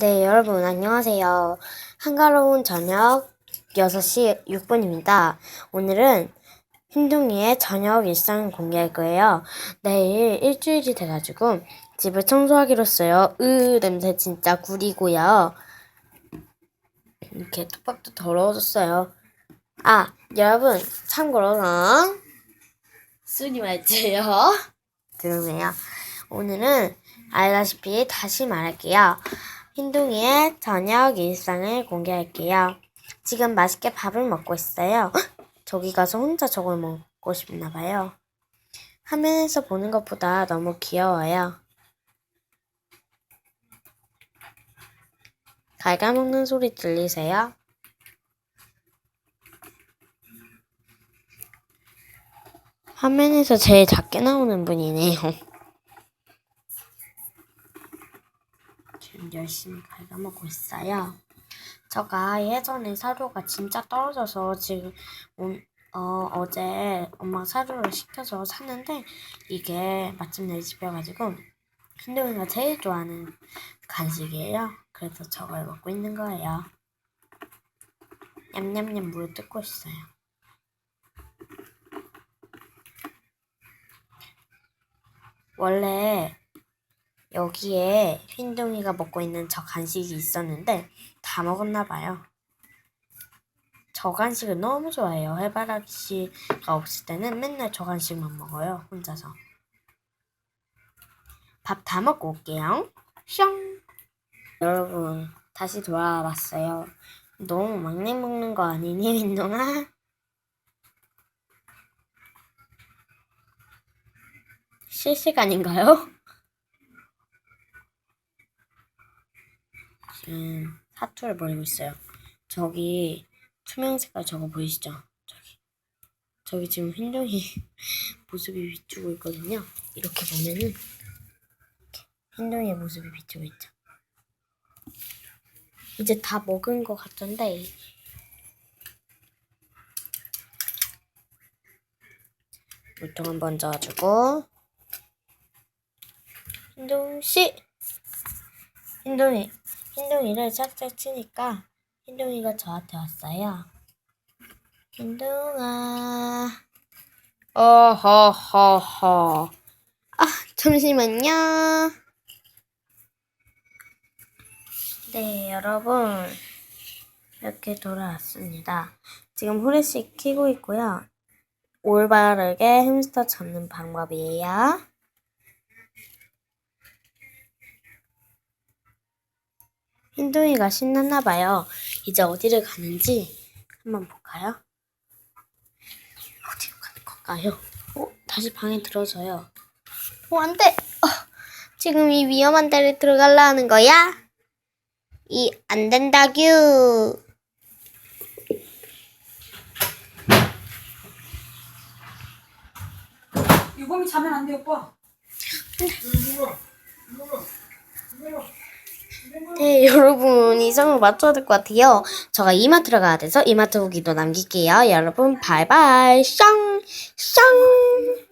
네, 여러분, 안녕하세요. 한가로운 저녁 6시 6분입니다. 오늘은 흰둥이의 저녁 일상 공개할 거예요. 내일 일주일이 돼가지고 집을 청소하기로 했어요. 으, 냄새 진짜 구리고요. 이렇게 뚝박도 더러워졌어요. 아, 여러분, 참고로는 쓰리 말지요. 들으세요. 오늘은 알다시피 다시 말할게요. 흰둥이의 저녁 일상을 공개할게요. 지금 맛있게 밥을 먹고 있어요. 헉! 저기 가서 혼자 저걸 먹고 싶나 봐요. 화면에서 보는 것보다 너무 귀여워요. 갉아먹는 소리 들리세요? 화면에서 제일 작게 나오는 분이네요. 열심히 갉아먹고 있어요. 제가 예전에 사료가 진짜 떨어져서 지금 온- 어, 어제 엄마 사료를 시켜서 샀는데 이게 마침내 집여가지고 흰둥이가 제일 좋아하는 간식이에요. 그래서 저걸 먹고 있는 거예요. 냠냠냠 물을 뜯고 있어요. 원래 여기에 흰둥이가 먹고 있는 저 간식이 있었는데 다 먹었나 봐요. 저 간식을 너무 좋아해요. 해바라기 씨가 없을 때는 맨날 저 간식만 먹어요. 혼자서. 밥 다 먹고 올게요. 슝! 여러분, 다시 돌아왔어요. 너무 막내 먹는 거 아니니, 흰둥아? 실시간인가요? 지금 사투를 벌이고 있어요. 저기 투명 색깔 저거 보이시죠? 저기 저기 지금 흰둥이 모습이 비추고 있거든요. 이렇게 보면은 흰둥이의 모습이 비추고 있죠. 이제 다 먹은 것 같던데 물통 한번 저어주고 흰둥씨 흰둥이 흰둥이를 짝짝 치니까 흰둥이가 저한테 왔어요. 흰둥아. 어허허허. 아, 잠시만요. 네, 여러분. 이렇게 돌아왔습니다. 지금 후레쉬 키고 있고요. 올바르게 햄스터 잡는 방법이에요. 흰둥이가 신났나 봐요. 이제 어디를 가는지 한번 볼까요? 어디로 가는 건가요? 어, 다시 방에 들어서요. 어, 안 돼! 어, 지금 이 위험한 데를 들어갈라 하는 거야? 이, 안 된다규! 유범이 자면 안 돼, 오빠. 네, 여러분, 이성을 맞춰야 될 것 같아요. 제가 이마트로 가야 돼서 이마트 후기도 남길게요. 여러분, 바이바이, 쌍, 쌍!